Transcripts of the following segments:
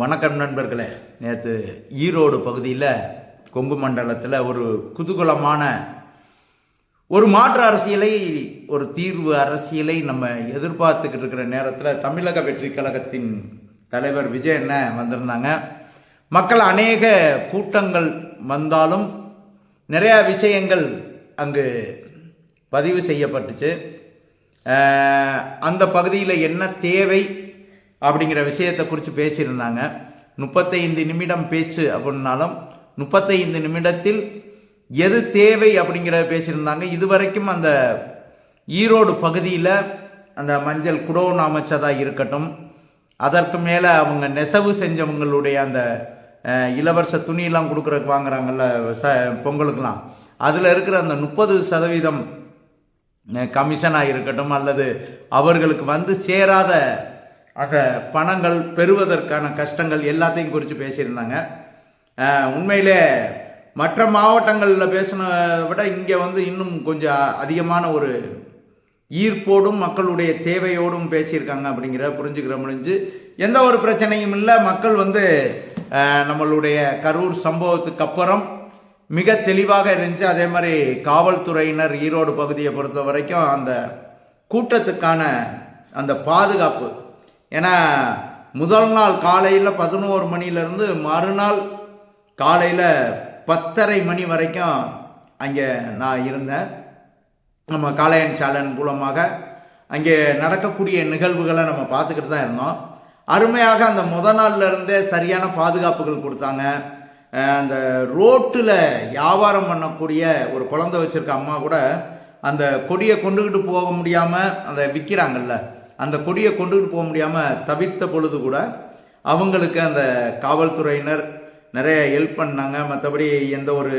வணக்கம் நண்பர்களே. நேற்று ஈரோடு பகுதியில் கொங்கு மண்டலத்தில் ஒரு குதூகலமான ஒரு மாற்று அரசியலை ஒரு தீர்வு அரசியலை நம்ம எதிர்பார்த்துக்கிட்டு இருக்கிற நேரத்தில் தமிழக வெற்றி கழகத்தின் தலைவர் விஜய் என்ன வந்திருந்தாங்க. மக்கள் அநேக கூட்டங்கள் வந்தாலும் நிறையா விஷயங்கள் அங்கு பதிவு செய்யப்பட்டுச்சு. அந்த பகுதியில் என்ன தேவை அப்படிங்கிற விஷயத்தை குறித்து பேசியிருந்தாங்க. முப்பத்தைந்து நிமிடம் பேச்சு அப்படின்னாலும் முப்பத்தைந்து நிமிடத்தில் எது தேவை அப்படிங்கிறத பேசியிருந்தாங்க. இதுவரைக்கும் அந்த ஈரோடு பகுதியில் அந்த மஞ்சள் குடோன் அமைச்சதாக இருக்கட்டும் அதற்கு மேலே அவங்க நெசவு செஞ்சவங்களுடைய அந்த இலவச துணியெல்லாம் கொடுக்குறதுக்கு வாங்குறாங்கல்ல ச பொங்கலுக்கெல்லாம். அதில் இருக்கிற அந்த முப்பது சதவீதம் கமிஷனாக இருக்கட்டும் அல்லது அவர்களுக்கு வந்து சேராத ஆக பணங்கள் பெறுவதற்கான கஷ்டங்கள் எல்லாத்தையும் குறித்து பேசியிருந்தாங்க. உண்மையிலே மற்ற மாவட்டங்களில் பேசினதை விட இங்கே வந்து இன்னும் கொஞ்சம் அதிகமான ஒரு ஈர்ப்போடும் மக்களுடைய தேவையோடும் பேசியிருக்காங்க அப்படிங்கிற புரிஞ்சுக்கிற முடிஞ்சு எந்த ஒரு பிரச்சனையும் இல்லை. மக்கள் வந்து நம்மளுடைய கரூர் சம்பவத்துக்கு அப்புறம் மிக தெளிவாக இருந்துச்சு. அதே மாதிரி காவல்துறையினர் ஈரோடு பகுதியை பொறுத்த வரைக்கும் அந்த கூட்டத்துக்கான அந்த பாதுகாப்பு ஏன்னா முதல் நாள் காலையில் பதினோரு மணிலேருந்து மறுநாள் காலையில் பத்தரை மணி வரைக்கும் அங்கே நான் இருந்தேன். நம்ம காளையன் சேலன் மூலமாக அங்கே நடக்கக்கூடிய நிகழ்வுகளை நம்ம பார்த்துக்கிட்டு தான் இருந்தோம். அருமையாக அந்த முத நாள்ல இருந்தே சரியான பாதுகாப்புகள் கொடுத்தாங்க. அந்த ரோட்டில் வியாபாரம் பண்ணக்கூடிய ஒரு குழந்தை வச்சுருக்க அம்மா கூட அந்த கொடியை கொண்டுக்கிட்டு போக முடியாமல் அந்த விற்கிறாங்கல்ல அந்த கொடியை கொண்டுகிட்டு போக முடியாமல் தவிர்த்த பொழுது கூட அவங்களுக்கு அந்த காவல்துறையினர் நிறைய ஹெல்ப் பண்ணாங்க. மற்றபடி எந்த ஒரு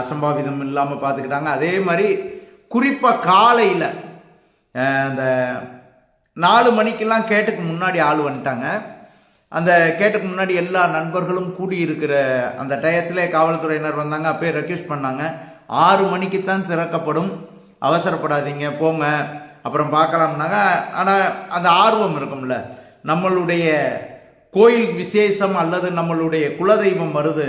அசம்பாவிதம் இல்லாமல் பார்த்துக்கிட்டாங்க அதே மாதிரி குறிப்பாக காலையில் அந்த நாலு மணிக்கெல்லாம் கேட்டுக்கு முன்னாடி ஆள் வந்துட்டாங்க. அந்த கேட்டுக்கு முன்னாடி எல்லா நண்பர்களும் கூடி இருக்கிற அந்த டயத்திலே காவல்துறையினர் வந்தாங்க. அப்பயே ரெக்யூஸ்ட் பண்ணாங்க. ஆறு மணிக்கு தான் திறக்கப்படும். அவசரப்படாதீங்க போங்க. அப்புறம் பார்க்கலாம்னாங்க ஆனால் அந்த ஆர்வம் இருக்கும்ல. நம்மளுடைய கோயில் விசேஷம் அல்லது நம்மளுடைய குலதெய்வம் வருது.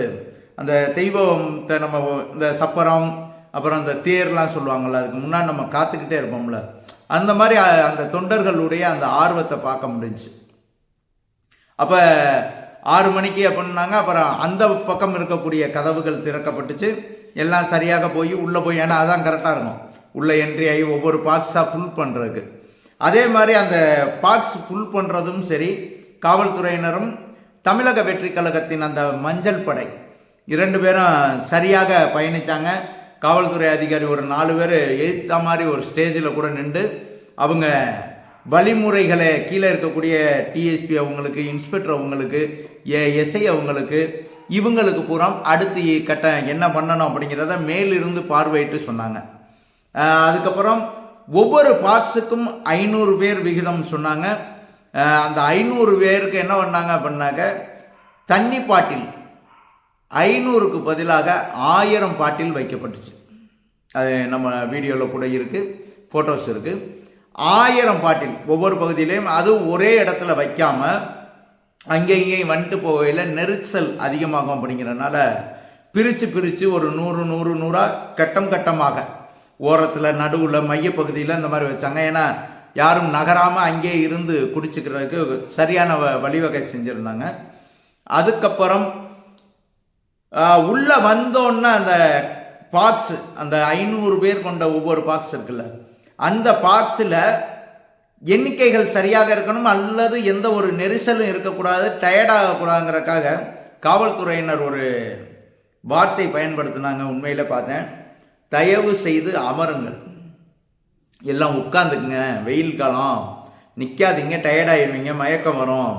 அந்த தெய்வத்தை நம்ம இந்த சப்பரம் அப்புறம் அந்த தேர்லாம் சொல்லுவாங்கள்ல அதுக்கு முன்னாடி நம்ம காத்துக்கிட்டே இருப்போம்ல. அந்த மாதிரி அந்த தொண்டர்களுடைய அந்த ஆர்வத்தை பார்க்க முடிஞ்சுச்சு. அப்போ ஆறு மணிக்கு அப்படின்னாங்க அப்புறம் அந்த பக்கம் இருக்கக்கூடிய கதவுகள் திறக்கப்பட்டுச்சு. எல்லாம் சரியாக போய் உள்ளே போய் ஏன்னா அதான் கரெக்டாக இருக்கும். உள்ளே என்ட்ரி ஆகி ஒவ்வொரு பாக்ஸாக ஃபுல் பண்ணுறதுக்கு அதே மாதிரி அந்த பாக்ஸ் ஃபுல் பண்ணுறதும் சரி காவல்துறையினரும் தமிழக வெற்றி கழகத்தின் அந்த மஞ்சள் படை. இரண்டு பேரும் சரியாக பயணித்தாங்க காவல்துறை அதிகாரி ஒரு நாலு பேர் எதிர்த்த மாதிரி ஒரு ஸ்டேஜில் கூட நின்று அவங்க வழிமுறைகளை கீழே இருக்கக்கூடிய டிஎஸ்பி அவங்களுக்கு இன்ஸ்பெக்டர் அவங்களுக்கு எஸ்ஐ அவங்களுக்கு இவங்களுக்கு பூரா அடுத்து கட்ட என்ன பண்ணணும் அப்படிங்கிறத மேலிருந்து பார்வையிட்டு சொன்னாங்க. அதுக்கப்புறம் ஒவ்வொரு பாக்ஸுக்கும் ஐநூறு பேர் விகிதம் சொன்னாங்க. அந்த ஐநூறு பேருக்கு என்ன பண்ணாங்க அப்படின்னாக்க தண்ணி பாட்டில் ஐநூறுக்கு பதிலாக ஆயிரம் பாட்டில் வைக்கப்பட்டுச்சு. அது நம்ம வீடியோவில் கூட இருக்குது ஃபோட்டோஸ் இருக்குது ஆயிரம் பாட்டில் ஒவ்வொரு பகுதியிலையும் அது ஒரே இடத்துல வைக்காமல் அங்கே இங்கேயும் வந்துட்டு போகையில் நெரிசல் அதிகமாகும் அப்படிங்கிறனால பிரித்து பிரித்து ஒரு நூறு நூறு நூறாக கட்டம் கட்டமாக ஓரத்தில் நடுவில் மையப்பகுதியில் இந்த மாதிரி வச்சாங்க. ஏன்னா யாரும் நகராமல் அங்கேயே இருந்து குடிச்சுக்கிறதுக்கு சரியான வ- வழிவகை செஞ்சுருந்தாங்க. அதுக்கப்புறம் உள்ளே வந்தோன்னே அந்த பாக்ஸ் அந்த ஐநூறு பேர் கொண்ட ஒவ்வொரு பாக்ஸ் இருக்குல்ல. அந்த பாக்ஸில் எண்ணிக்கைகள் சரியாக இருக்கணும் அல்லது எந்த ஒரு நெரிசலும் இருக்கக்கூடாது டயர்டாகக்கூடாதுங்கிறக்காக காவல்துறையினர் ஒரு வார்த்தை பயன்படுத்தினாங்க. உண்மையில் பார்த்தேன். தயவு செய்து அமருங்கள். எல்லாம் உட்காந்துக்குங்க வெயில் காலம். நிற்காதீங்க டயர்டாயிருவீங்க. மயக்கம் வரும்.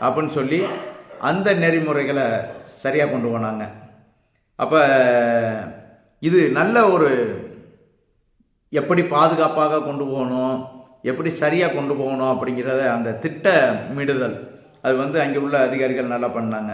அப்படின்னு சொல்லி அந்த நெறிமுறைகளை சரியாக கொண்டு போனாங்க. அப்போ இது நல்ல ஒரு எப்படி பாதுகாப்பாக கொண்டு போகணும்? எப்படி சரியாக கொண்டு போகணும்? அப்படிங்கிறத அந்த திட்டமிடுதல். அது வந்து அங்கே உள்ள அதிகாரிகள் நல்லா பண்ணாங்க.